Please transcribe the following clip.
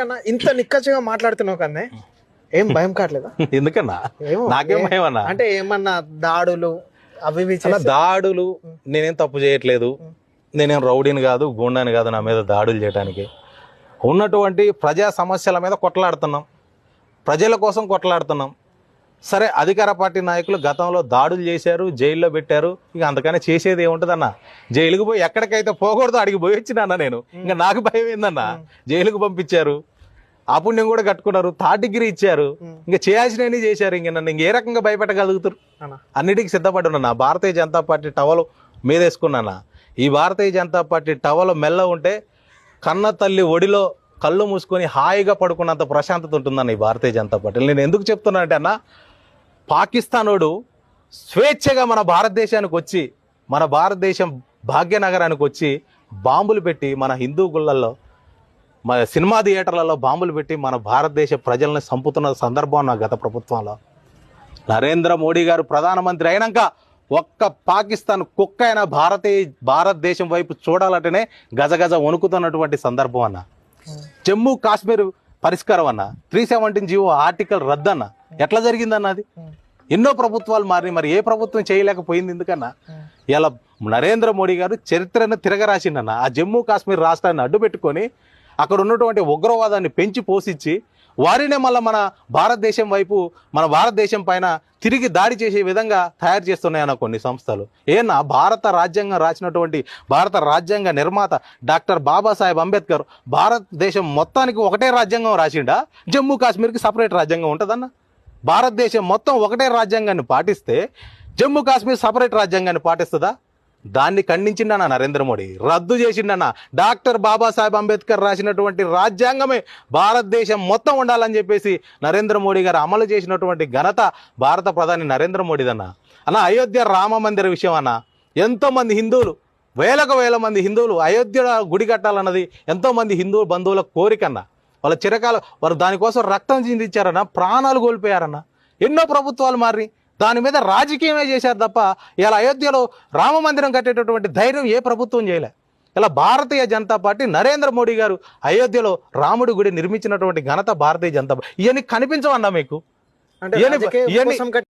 ఇంత నిక్కచ్చిగా మాట్లాడుతున్నావు కన్నే. ఏం భయం కావట్లేదా? ఎందుకన్నా? నాకేం భయం అన్నా అంటే ఏమన్నా దాడులు అవి దాడులు నేనేం తప్పు చేయట్లేదు. నేనేం రౌడీని కాదు గూండాని కాదు నా మీద దాడులు చేయడానికి ఉన్నటువంటి ప్రజా సమస్యల మీద కొట్లాడుతున్నాం. ప్రజల కోసం కొట్లాడుతున్నాం. సరే అధికార పార్టీ నాయకులు గతంలో దాడులు చేశారు జైల్లో పెట్టారు. ఇక అందుకని చేసేది ఏముంటుందన్న? జైలుకు పోయి ఎక్కడికైతే పోకూడదో అడిగి పోయి వచ్చినా నేను? ఇంకా నాకు భయం ఏందన్న? జైలుకు పంపించారు. ఆ పుణ్యం కూడా కట్టుకున్నారు థర్డ్ డిగ్రీ ఇచ్చారు. ఇంకా చేయాల్సినవి చేశారు. ఇంక నన్ను ఇంక ఏ రకంగా భయపెట్టగలుగుతారు? అన్న. అన్నిటికీ సిద్ధపడి ఉన్నా భారతీయ జనతా పార్టీ టవల్ మీదేసుకున్నానా? ఈ భారతీయ జనతా పార్టీ టవల్ మెల్ల ఉంటే కన్న తల్లి ఒడిలో కళ్ళు మూసుకొని హాయిగా పడుకున్నంత ప్రశాంతత ఉంటుందన్న ఈ భారతీయ జనతా పార్టీ. నేను ఎందుకు చెప్తున్నా అంటే అన్న పాకిస్తానోడు స్వేచ్ఛగా మన భారతదేశానికి వచ్చి మన భారతదేశం భాగ్యనగరానికి వచ్చి బాంబులు పెట్టి మన హిందూ గుళ్ళల్లో మన సినిమా థియేటర్లలో బాంబులు పెట్టి మన భారతదేశ ప్రజల్ని చంపుతున్న సందర్భం నా గత ప్రభుత్వంలో. నరేంద్ర మోడీ గారు ప్రధానమంత్రి అయినాక ఒక్క పాకిస్తాన్ కుక్క అయిన భారతీయ భారతదేశం వైపు చూడాలంటేనే గజగజ వణుకుతున్నటువంటి సందర్భం అన్న. జమ్మూ కాశ్మీర్ పరిష్కారం అన్న. త్రీ సెవెంటీన్ జీవో ఆర్టికల్ రద్దన్న. ఎట్లా జరిగిందన్న అది? ఎన్నో ప్రభుత్వాలు మారి మరి ఏ ప్రభుత్వం చేయలేకపోయింది ఎందుకన్నా? ఇలా నరేంద్ర మోడీ గారు చరిత్రను తిరగరాసిండన్న. ఆ జమ్మూ కాశ్మీర్ రాష్ట్రాన్ని అడ్డు పెట్టుకొని అక్కడ ఉన్నటువంటి ఉగ్రవాదాన్ని పెంచి పోషించి వారినే మళ్ళీ మన భారతదేశం వైపు మన భారతదేశం పైన తిరిగి దాడి చేసే విధంగా తయారు చేస్తున్నాయన్న కొన్ని సంస్థలు. ఏనా భారత రాజ్యాంగం రాసినటువంటి భారత రాజ్యాంగ నిర్మాత డాక్టర్ బాబాసాహెబ్ అంబేద్కర్ భారతదేశం మొత్తానికి ఒకటే రాజ్యాంగం రాసిండా? జమ్మూ కాశ్మీర్కి సపరేట్ రాజ్యాంగం ఉంటుందన్న? భారతదేశం మొత్తం ఒకటే రాజ్యాంగాన్ని పాటిస్తే జమ్మూ కాశ్మీర్ సపరేట్ రాజ్యాంగాన్ని పాటిస్తుందా? దాన్ని ఖండించిండనా నరేంద్ర మోడీ రద్దు చేసిండనా డాక్టర్ బాబాసాహెబ్ అంబేద్కర్ రాసినటువంటి రాజ్యాంగమే భారతదేశం మొత్తం ఉండాలని చెప్పేసి నరేంద్ర మోడీ గారు అమలు చేసినటువంటి ఘనత భారత ప్రధాని నరేంద్ర మోడీదన్న. అన్న అయోధ్య రామ మందిర విషయం అన్న. ఎంతోమంది హిందువులు వేలకు వేల మంది హిందువులు అయోధ్య గుడి కట్టాలన్నది ఎంతో మంది హిందూ బంధువుల కోరికన్నా. వాళ్ళ చిరకాల వారు దానికోసం రక్తం చిందించారన్న ప్రాణాలు కోల్పోయారన్న. ఎన్నో ప్రభుత్వాలు మారి దాని మీద రాజకీయమే చేశారు తప్ప ఇలా అయోధ్యలో రామ మందిరం కట్టేటటువంటి ధైర్యం ఏ ప్రభుత్వం చేయలే. ఇలా భారతీయ జనతా పార్టీ నరేంద్ర మోడీ గారు అయోధ్యలో రాముడి గుడి నిర్మించినటువంటి ఘనత భారతీయ జనతా పార్టీ. ఇవన్నీ కనిపించవన్నా మీకు? అంటే